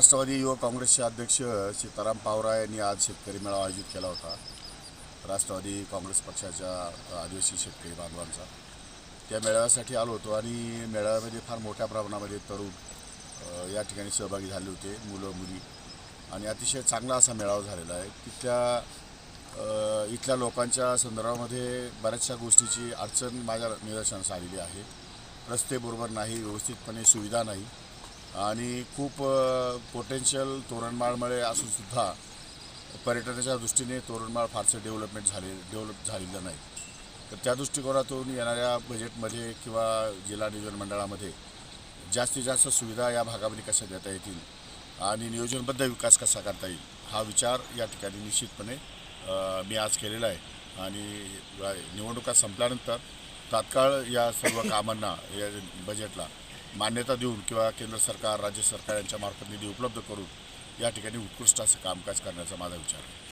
राष्ट्रवादी युवक काँग्रेसचे अध्यक्ष सीताराम पावरा यांनी आज शेतकरी मेळावा आयोजित केला होता. राष्ट्रवादी काँग्रेस पक्षाच्या आदिवासी शेतकरी बांधवांचा. त्या मेळाव्यासाठी आलो होतो आणि मेळाव्यामध्ये फार मोठ्या प्रमाणामध्ये तरुण या ठिकाणी सहभागी झाले होते मुलं मुली. आणि अतिशय चांगला असा मेळावा झालेला आहे तिथल्या इथल्या लोकांच्या संदर्भामध्ये बऱ्याचशा गोष्टीची अडचण माझ्या निदर्शनास आलेली आहे. रस्ते बरोबर नाही व्यवस्थितपणे सुविधा नाही. आणि खूप पोटेन्शियल तोरणमाळमुळे असूनसुद्धा पर्यटनाच्या दृष्टीने तोरणमाळ फारसं डेव्हलपमेंट झाले डेव्हलप झालेलं नाही. तर त्या दृष्टिकोनातून येणाऱ्या बजेटमध्ये किंवा जिल्हा नियोजन मंडळामध्ये जास्तीत जास्त सुविधा या भागामध्ये कशा देता येतील आणि नियोजनबद्ध विकास कसा करता येईल हा विचार या ठिकाणी निश्चितपणे मी आज केलेला आहे. आणि निवडणुका संपल्यानंतर तात्काळ या सर्व कामांना या बजेटला मान्यता देऊन किंवा केंद्र सरकार राज्य सरकार यांच्या मार्फत निधी उपलब्ध करून या ठिकाणी उत्कृष्ट असं कामकाज करण्याचा माझा विचार आहे.